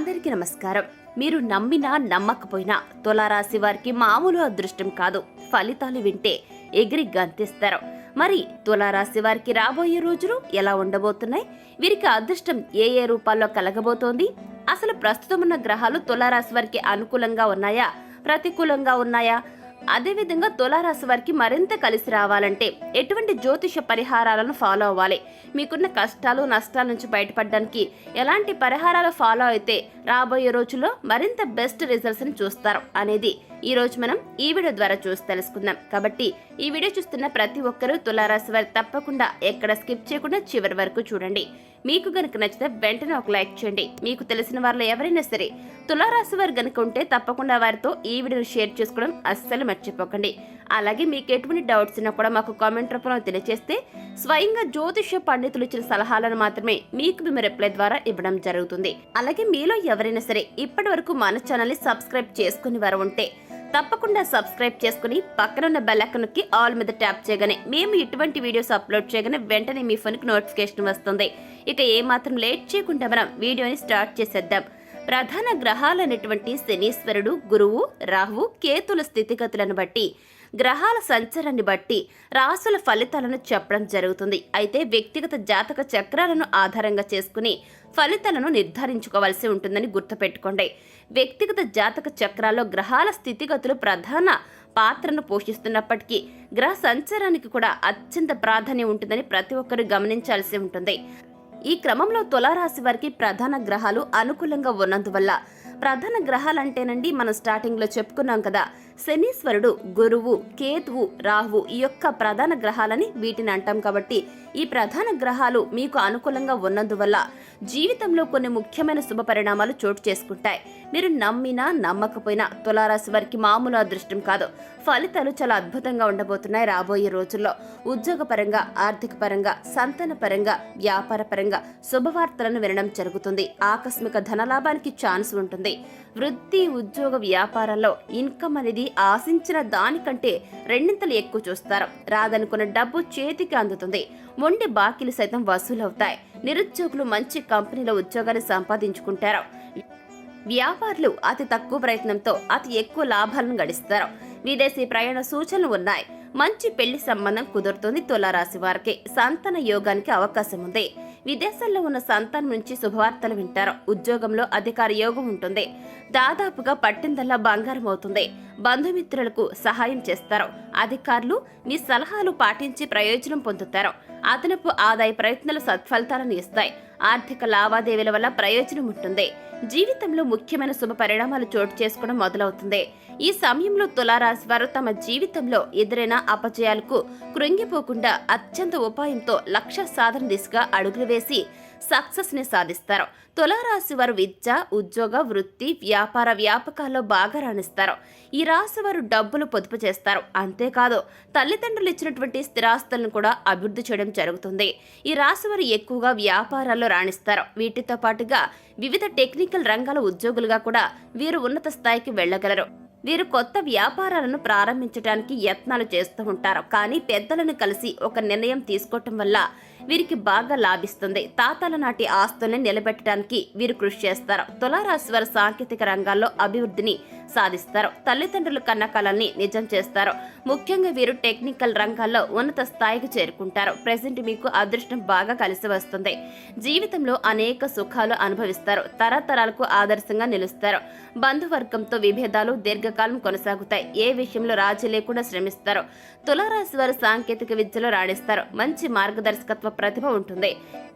అందరికీ నమస్కారం. మీరు నమ్మినా నమ్మకపోయినా తులారాశి వారికి మామూలు అదృష్టం కాదు. ఫలితాలు వింటే ఎగిరి గంతిస్తారు. మరి తులారాశి వారికి రాబోయే రోజులు ఎలా ఉండబోతున్నాయి? వీరికి అదృష్టం ఏ ఏ రూపాల్లో కలగబోతోంది? అసలు ప్రస్తుతం ఉన్న గ్రహాలు తులారాశి వారికి అనుకూలంగా ఉన్నాయా? ప్రతికూలంగా ఉన్నాయా? అదేవిధంగా తులారాశి వారికి మరింత కలిసి రావాలంటే ఎటువంటి జ్యోతిష పరిహారాలను ఫాలో అవ్వాలి. మీకున్న కష్టాలు నష్టాల నుంచి బయటపడడానికి ఎలాంటి పరిహారాలు ఫాలో అయితే రాబోయే రోజుల్లో మరింత బెస్ట్ రిజల్ట్స్ని చూస్తారు. అనేది ఈ రోజు మనం ఈ వీడియో ద్వారా చూసి తెలుసుకుందాం. కాబట్టి ఈ వీడియో చూస్తున్న ప్రతి ఒక్కరూ తులారాశి వారు తప్పకుండా ఎక్కడ స్కిప్ చేయకుండా చివరి వరకు చూడండి. మీకు గనుక నచ్చితే వెంటనే ఒక లైక్ చేయండి. మీకు తెలిసిన వారిలో ఎవరైనా సరే తులారాశి వారు గనుక ఉంటే తప్పకుండా వారితో ఈ వీడియోను షేర్ చేసుకోవడం అస్సలు మర్చిపోకండి. అలాగే మీకు ఎటువంటి డౌట్స్ ఉన్నా కూడా మాకు కామెంట్ రూపంలో తెలియజేస్తే స్వయంగా జ్యోతిష పండితులు ఇచ్చిన సలహాలను మాత్రమే మీకు మేము రిప్లై ద్వారా ఇవ్వడం జరుగుతుంది. అలాగే మీలో ఎవరైనా సరే ఇప్పటి వరకు మన ఛానల్ని సబ్స్క్రైబ్ చేసుకుని వారు ఉంటే తప్పకుండా సబ్స్క్రైబ్ చేసుకుని పక్కనున్న బెల్ ఐకన్కి ఆల్ మీద ట్యాప్ చేయగానే మేము ఇటువంటి వీడియోస్ అప్లోడ్ చేయగానే వెంటనే మీ ఫోన్కి నోటిఫికేషన్ వస్తుంది. ఇక ఏమాత్రం లేట్ చేయకుండా మనం వీడియోని స్టార్ట్ చేసేద్దాం. ప్రధాన గ్రహాలైనటువంటి శనీశ్వరుడు గురువు రాహువు కేతుల స్థితిగతులను బట్టి గ్రహాల సంచారాన్ని బట్టి రాసుల ఫలితాలను చెప్పడం జరుగుతుంది. అయితే వ్యక్తిగత జాతక చక్రాలను ఆధారంగా చేసుకుని ఫలితాలను నిర్ధారించుకోవాల్సి ఉంటుందని గుర్తుపెట్టుకోండి. వ్యక్తిగత జాతక చక్రాల్లో గ్రహాల స్థితిగతులు ప్రధాన పాత్రను పోషిస్తున్నప్పటికీ గ్రహ సంచారానికి కూడా అత్యంత ప్రాధాన్యం ఉంటుందని ప్రతి ఒక్కరూ గమనించాల్సి ఉంటుంది. ఈ క్రమంలో తులారాశి వారికి ప్రధాన గ్రహాలు అనుకూలంగా ఉన్నందువల్ల ప్రధాన గ్రహాలంటేనండి మనం స్టార్టింగ్లో చెప్పుకున్నాం కదా శనీశ్వరుడు గురువు కేతువు రాహువు ఈ యొక్క ప్రధాన గ్రహాలని వీటిని అంటాం కాబట్టి ఈ ప్రధాన గ్రహాలు మీకు అనుకూలంగా ఉన్నందువల్ల జీవితంలో కొన్ని ముఖ్యమైన శుభ పరిణామాలు చోటు చేసుకుంటాయి. మీరు నమ్మినా నమ్మకపోయినా తులారాశి వారికి మామూలు అదృష్టం కాదు. ఫలితాలు చాలా అద్భుతంగా ఉండబోతున్నాయి రాబోయే రోజుల్లో. ఉద్యోగపరంగా ఆర్థిక పరంగా సంతాన పరంగా వ్యాపార పరంగా శుభవార్తలను వినడం జరుగుతుంది. ఆకస్మిక ధనలాభానికి ఛాన్స్ ఉంటుంది. వృత్తి ఉద్యోగ వ్యాపారాల్లో ఇన్కమ్ అనేది ఆశించిన దానికంటే రెండింతలు ఎక్కువ చూస్తారు. రాదనుకున్న డబ్బు చేతికి అందుతుంది. మొండి బాకీలు సైతం వసూలవుతాయి. నిరుద్యోగులు మంచి కంపెనీలో ఉద్యోగాలు సంపాదించుకుంటారు. వ్యాపారులు అతి తక్కువ ప్రయత్నంతో అతి ఎక్కువ లాభాలను గడిస్తారు. విదేశీ ప్రయాణ సూచనలు ఉన్నాయి. మంచి పెళ్ళి సంబంధం కుదురుతుంది తులారాశి వారికి. సంతాన యోగానికి అవకాశం ఉంది. విదేశాల్లో ఉన్న సంతానం నుంచి శుభవార్తలు వింటారు. ఉద్యోగంలో అధికార యోగం ఉంటుంది. దాదాపుగా పట్టిందల్లా బంగారం అవుతుంది. బంధుమిత్రులకు సహాయం చేస్తారు. అధికారులు మీ సలహాలు పాటించి ప్రయోజనం పొందుతారు. అదనపు ఆదాయ ప్రయత్నాలు సత్ఫలితాలను ఇస్తాయి. ఆర్థిక లావాదేవీల వల్ల ప్రయోజనం ఉంటుంది. జీవితంలో ముఖ్యమైన శుభ పరిణామాలు చోటు చేసుకోవడం మొదలవుతుంది. ఈ సమయంలో తులారాశి వారు తమ జీవితంలో ఎదురైన అపజయాలకు కృంగిపోకుండా అత్యంత ఉపాయంతో లక్ష్య సాధన దిశగా అడుగులు వేసి సక్సెస్ని సాధిస్తారు. తులారాశి వారు విద్య ఉద్యోగ వృత్తి వ్యాపార వ్యాపకాల్లో బాగా రాణిస్తారు. ఈ రాశి వారు డబ్బులు పొదుపు చేస్తారు. అంతేకాదు తల్లిదండ్రులు ఇచ్చినటువంటి స్థిరాస్తులను కూడా అభివృద్ధి చేయడం జరుగుతుంది. ఈ రాశి వారు ఎక్కువగా వ్యాపారాల్లో రాణిస్తారు. వీటితో పాటుగా వివిధ టెక్నికల్ రంగాల ఉద్యోగులుగా కూడా వీరు ఉన్నత స్థాయికి వెళ్ళగలరు. వీరు కొత్త వ్యాపారాలను ప్రారంభించడానికి యత్నాలు చేస్తూ ఉంటారు. కానీ పెద్దలను కలిసి ఒక నిర్ణయం తీసుకోవటం వల్ల వీరికి బాగా లాభిస్తుంది. తాతల నాటి ఆస్తుల్ని నిలబెట్టడానికి వీరు కృషి చేస్తారు. తులారాశి వారి సాంకేతిక రంగాల్లో అభివృద్ధిని సాధిస్తారు. తల్లిదండ్రులు కన్న కళల్ని నిజం చేస్తారు. ముఖ్యంగా వీరు టెక్నికల్ రంగాల్లో ఉన్నత స్థాయికి చేరుకుంటారు. ప్రెసెంట్ మీకు అదృష్టం బాగా కలిసి వస్తుంది. జీవితంలో అనేక సుఖాలు అనుభవిస్తారు. తరతరాలకు ఆదర్శంగా నిలుస్తారు. బంధువర్గంతో విభేదాలు దీర్ఘకాలం కొనసాగుతాయి. ఏ విషయంలో రాజీ లేకుండా శ్రమిస్తారు. తులారాశి వారు సాంకేతిక విద్యలో రాణిస్తారు. మంచి మార్గదర్శకత్వ ప్రతిభ ఉంటుంది.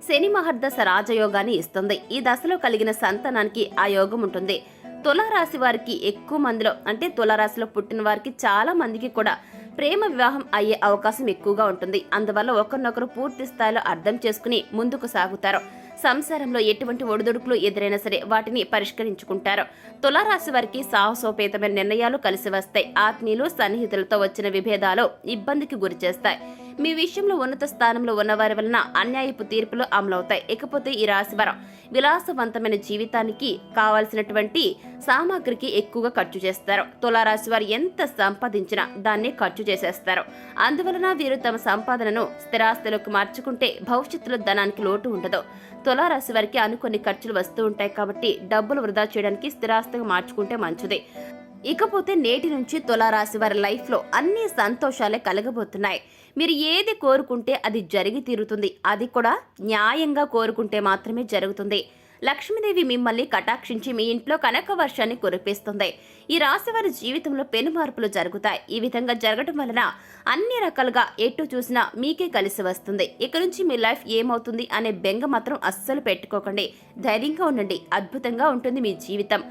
శని మహర్దశ రాజయోగాన్ని ఇస్తుంది. ఈ దశలో కలిగిన సంతానానికి ఆ యోగం ఉంటుంది. తులారాశి వారికి ఎక్కువ మందిలో అంటే తులారాశిలో పుట్టిన వారికి చాలా మందికి కూడా ప్రేమ వివాహం అయ్యే అవకాశం ఎక్కువగా ఉంటుంది. అందువల్ల ఒకరినొకరు పూర్తి స్థాయిలో అర్థం చేసుకుని ముందుకు సాగుతారు. సంసారంలో ఎటువంటి ఒడిదుడుకులు ఎదురైనా సరే వాటిని పరిష్కరించుకుంటారు. తులారాశి వారికి సాహసోపేతమైన నిర్ణయాలు కలిసి వస్తాయి. ఆత్మీయులు సన్నిహితులతో వచ్చిన విభేదాలు ఇబ్బందికి గురి చేస్తాయి. మీ విషయంలో ఉన్నత స్థానంలో ఉన్నవారి వలన అన్యాయపు తీర్పులు అమలవుతాయి. ఇకపోతే ఈ రాశివారం విలాసవంతమైన జీవితానికి కావాల్సినటువంటి సామాగ్రికి ఎక్కువగా ఖర్చు చేస్తారు. తులారాశి వారు ఎంత సంపాదించినా దాన్ని ఖర్చు చేసేస్తారు. అందువలన వీరు తమ సంపాదనను స్థిరాస్తులకు మార్చుకుంటే భవిష్యత్తులో ధనానికి లోటు ఉండదు. తులారాశి వారికి అనుకొన్ని ఖర్చులు వస్తూ ఉంటాయి కాబట్టి డబ్బులు వృధా చేయడానికి స్థిరాస్తిగా మార్చుకుంటే మంచిది. ఇకపోతే నేటి నుంచి తులారాశి వారి లైఫ్లో అన్ని సంతోషాలే కలగబోతున్నాయి. మీరు ఏది కోరుకుంటే అది జరిగి తీరుతుంది. అది కూడా న్యాయంగా కోరుకుంటే మాత్రమే జరుగుతుంది. లక్ష్మీదేవి మిమ్మల్ని కటాక్షించి మీ ఇంట్లో కనక వర్షాన్ని కురిపిస్తుంది. ఈ రాశి వారి జీవితంలో పెను మార్పులు జరుగుతాయి. ఈ విధంగా జరగటం వలన అన్ని రకాలుగా ఎటు చూసినా మీకే కలిసి వస్తుంది. ఇక నుంచి మీ లైఫ్ ఏమవుతుంది అనే బెంగ మాత్రం అస్సలు పెట్టుకోకండి. ధైర్యంగా ఉండండి. అద్భుతంగా ఉంటుంది మీ జీవితం.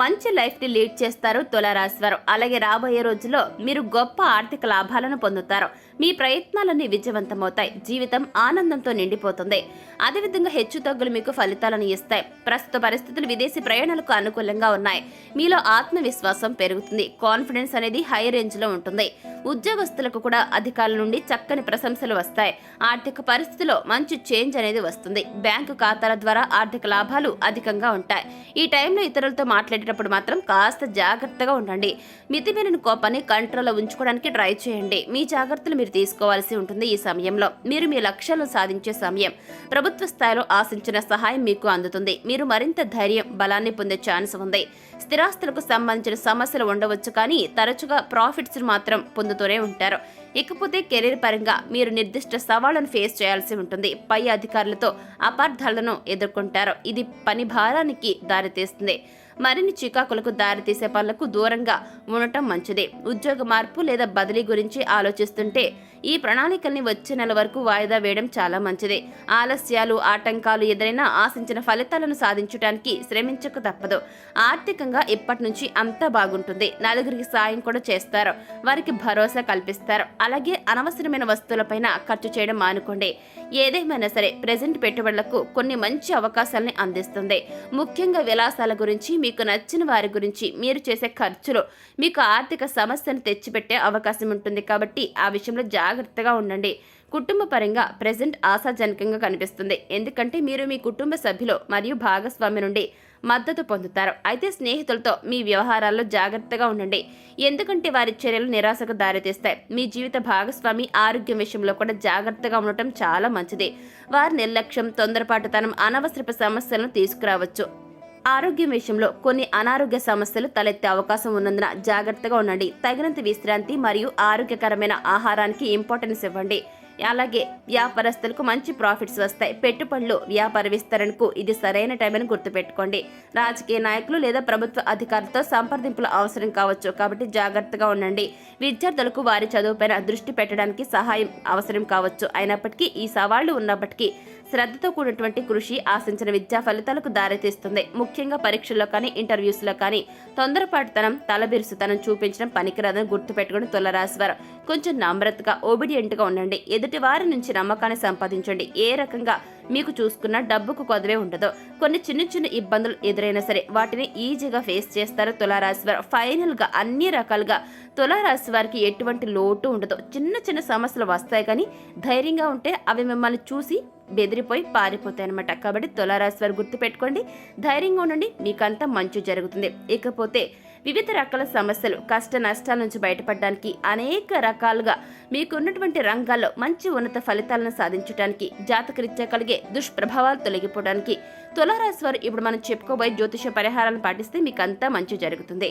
మంచి లైఫ్ని లీడ్ చేస్తారు తులారాశివారు అలాగే రాబోయే రోజుల్లో మీరు గొప్ప ఆర్థిక లాభాలను పొందుతారు. మీ ప్రయత్నాలన్నీ విజయవంతమవుతాయి. జీవితం ఆనందంతో నిండిపోతుంది. అదేవిధంగా హెచ్చు తగ్గులు మీకు ఫలితాలను ఇస్తాయి. ప్రస్తుత పరిస్థితులు విదేశీ ప్రయాణాలకు అనుకూలంగా ఉన్నాయి. మీలో ఆత్మవిశ్వాసం పెరుగుతుంది. కాన్ఫిడెన్స్ అనేది హై రేంజ్లో ఉంటుంది. ఉద్యోగస్తులకు కూడా అధికారుల నుండి చక్కని ప్రశంసలు వస్తాయి. ఆర్థిక పరిస్థితిలో మంచి చేంజ్ అనేది వస్తుంది. బ్యాంకు ఖాతాల ద్వారా ఆర్థిక లాభాలు అధికంగా ఉంటాయి. ఈ టైంలో ఇతరులతో మాట్లాడేటప్పుడు మాత్రం కాస్త జాగ్రత్తగా ఉండండి. మితిమీరిన కోపాన్ని కంట్రోల్లో ఉంచుకోవడానికి ట్రై చేయండి. మీ జాగ్రత్తలు మీరు తీసుకోవాల్సి ఉంటుంది ఈ సమయంలో. మీరు మీ లక్ష్యాలను సాధించే సమయం. ప్రభుత్వ స్థాయిలో ఆశించిన సహాయం మీకు అందుతుంది. మీరు మరింత ధైర్యం బలాన్ని పొందే ఛాన్స్ ఉంది. స్థిరాస్తులకు సంబంధించిన సమస్యలు ఉండవచ్చు కానీ తరచుగా ప్రాఫిట్స్ మాత్రం పొందుతూనే ఉంటారు. ఇకపోతే కెరీర్ పరంగా మీరు నిర్దిష్ట సవాళ్ళను ఫేస్ చేయాల్సి ఉంటుంది. పై అధికారులతో అపార్థాలను ఎదుర్కొంటారు. ఇది పని భారానికి దారితీస్తుంది. మరిన్ని చికాకులకు దారితీసే పనులకు దూరంగా ఉండటం మంచిది. ఉద్యోగ మార్పు లేదా బదిలీ గురించి ఆలోచిస్తుంటే ఈ ప్రణాళికల్ని వచ్చే నెల వరకు వాయిదా వేయడం చాలా మంచిది. ఆలస్యాలు ఆటంకాలు ఎదురైనా ఆశించిన ఫలితాలను సాధించడానికి శ్రమించక తప్పదు. ఆర్థికంగా ఇప్పటి నుంచి అంతా బాగుంటుంది. నలుగురికి సాయం కూడా చేస్తారు. వారికి భరోసా కల్పిస్తారు. అలాగే అనవసరమైన వస్తువులపైన ఖర్చు చేయడం మానుకోండి. ఏదేమైనా సరే ప్రెజెంట్ పెట్టుబడులకు కొన్ని మంచి అవకాశాలని అందిస్తుంది. ముఖ్యంగా విలాసాల గురించి మీకు నచ్చిన వారి గురించి మీరు చేసే ఖర్చులు మీకు ఆర్థిక సమస్యను తెచ్చిపెట్టే అవకాశం ఉంటుంది కాబట్టి ఆ విషయంలో జాగ్రత్తగా ఉండండి. కుటుంబ పరంగా ప్రెజెంట్ ఆశాజనకంగా కనిపిస్తుంది. ఎందుకంటే మీరు మీ కుటుంబ సభ్యులు మరియు భాగస్వామి నుండి మద్దతు పొందుతారు. అయితే స్నేహితులతో మీ వ్యవహారాల్లో జాగ్రత్తగా ఉండండి. ఎందుకంటే వారి చర్యలు నిరాశకు దారితీస్తాయి. మీ జీవిత భాగస్వామి ఆరోగ్యం విషయంలో కూడా జాగ్రత్తగా ఉండటం చాలా మంచిది. వారి నిర్లక్ష్యం తొందరపాటుతనం అనవసరపు సమస్యలను తీసుకురావచ్చు. ఆరోగ్యం విషయంలో కొన్ని అనారోగ్య సమస్యలు తలెత్తే అవకాశం ఉన్నందున జాగ్రత్తగా ఉండండి. తగినంత విశ్రాంతి మరియు ఆరోగ్యకరమైన ఆహారానికి ఇంపార్టెన్స్ ఇవ్వండి. అలాగే వ్యాపారస్తులకు మంచి ప్రాఫిట్స్ వస్తాయి. పెట్టుబడులు వ్యాపార విస్తరణకు ఇది సరైన టైం అని గుర్తుపెట్టుకోండి. రాజకీయ నాయకులు లేదా ప్రభుత్వ అధికారులతో సంప్రదింపులు అవసరం కావచ్చు. కాబట్టి జాగ్రత్తగా ఉండండి. విద్యార్థులకు వారి చదువుపైన దృష్టి పెట్టడానికి సహాయం అవసరం కావచ్చు. అయినప్పటికీ ఈ సవాళ్ళు ఉన్నప్పటికీ శ్రద్ధతో కూడినటువంటి కృషి ఆశించిన విద్యా ఫలితాలకు దారితీస్తుంది. ముఖ్యంగా పరీక్షల్లో కానీ ఇంటర్వ్యూస్లో కానీ తొందరపాటుతనం తలబిరుసుతనం చూపించడం పనికిరాదని గుర్తుపెట్టుకుని తులరాశివారు కొంచెం నమ్రతగా ఒబిడియంట్గా ఉండండి. ఎదుటి వారి నుంచి నమ్మకాన్ని సంపాదించండి. ఏ రకంగా మీకు చూసుకున్న డబ్బుకు కొదవే ఉండదు. కొన్ని చిన్న చిన్న ఇబ్బందులు ఎదురైనా సరే వాటిని ఈజీగా ఫేస్ చేస్తారు తులారాశి వారు. ఫైనల్గా అన్ని రకాలుగా తులారాశి వారికి ఎటువంటి లోటు ఉండదు. చిన్న చిన్న సమస్యలు వస్తాయి కానీ ధైర్యంగా ఉంటే అవి మిమ్మల్ని చూసి బెదిరిపోయి పారిపోతాయి అనమాట కాబట్టి తులారాశి వారు గుర్తుపెట్టుకోండి. ధైర్యంగా ఉండండి. మీకంతా మంచి జరుగుతుంది. ఇకపోతే వివిధ రకాల సమస్యలు కష్ట నష్టాల నుంచి బయటపడడానికి అనేక రకాలుగా మీకున్నటువంటి రంగాల్లో మంచి ఉన్నత ఫలితాలను సాధించడానికి జాతకరీత్యా కలిగే దుష్ప్రభావాలు తొలగిపోవడానికి తులారాశి వారు ఇప్పుడు మనం చెప్పుకోబోయే జ్యోతిష పరిహారాలను పాటిస్తే మీకు అంతా మంచి జరుగుతుంది.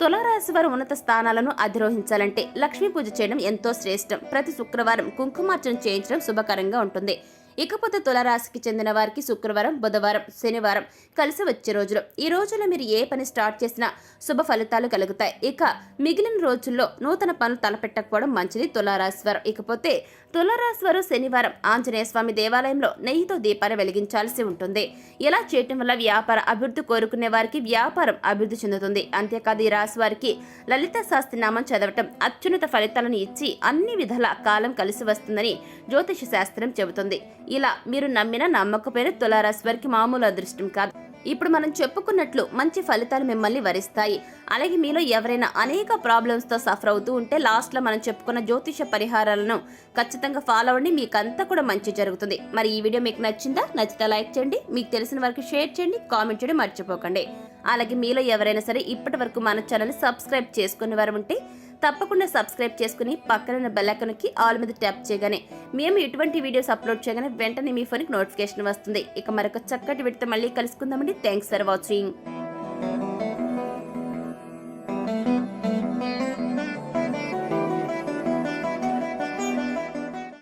తులారాశి వారు ఉన్నత స్థానాలను అధిరోహించాలంటే లక్ష్మీ పూజ చేయడం ఎంతో శ్రేష్టం. ప్రతి శుక్రవారం కుంకుమార్చన చేయించడం శుభకరంగా ఉంటుంది. ఇకపోతే తులరాశికి చెందిన వారికి శుక్రవారం బుధవారం శనివారం కలిసి వచ్చే రోజులు. ఈ రోజుల్లో మీరు ఏ పని స్టార్ట్ చేసినా శుభ ఫలితాలు కలుగుతాయి. ఇక మిగిలిన రోజుల్లో నూతన పనులు తలపెట్టకపోవడం మంచిది. తులారాశి వారు. ఇకపోతే తులారాశి వారు శనివారం ఆంజనేయ స్వామి దేవాలయంలో నెయ్యితో దీపాన్ని వెలిగించాల్సి ఉంటుంది. ఇలా చేయటం వల్ల వ్యాపార అభివృద్ధి కోరుకునే వారికి వ్యాపారం అభివృద్ధి చెందుతుంది. అంతేకాదు ఈ రాశి వారికి లలిత శాస్త్రనామం చదవటం అత్యున్నత ఫలితాలను ఇచ్చి అన్ని విధాల కాలం కలిసి వస్తుందని జ్యోతిష శాస్త్రం చెబుతుంది. ఇలా మీరు నమ్మిన నమ్మకపోయిన తులారాశి వారికి మామూలు అదృష్టం కాదు. ఇప్పుడు మనం చెప్పుకున్నట్లు మంచి ఫలితాలు మిమ్మల్ని వరిస్తాయి. అలాగే మీలో ఎవరైనా అనేక ప్రాబ్లమ్స్తో సఫర్ అవుతూ ఉంటే లాస్ట్లో మనం చెప్పుకున్న జ్యోతిష పరిహారాలను ఖచ్చితంగా ఫాలో అవ్వండి. మీకు అంతా కూడా మంచి జరుగుతుంది. మరి ఈ వీడియో మీకు నచ్చిందా? నచ్చితే లైక్ చేయండి. మీకు తెలిసిన వరకు షేర్ చేయండి. కామెంట్ చేయడం మర్చిపోకండి. అలాగే మీలో ఎవరైనా సరే ఇప్పటి వరకు మన ఛానల్ సబ్స్క్రైబ్ చేసుకునే వారు ఉంటే తప్పకుండా సబ్స్క్రైబ్ చేసుకుని పక్కన బెల్లైకన్కి ఆల్ మీద ట్యాప్ చేయగానే మేము ఎటువంటి వీడియోస్ అప్లోడ్ చేయగానే వెంటనే మీ ఫోన్కి నోటిఫికేషన్ వస్తుంది. ఇక మరొక చక్కటి వీడితో మళ్ళీ కలుసుకుందామండి. Thanks for watching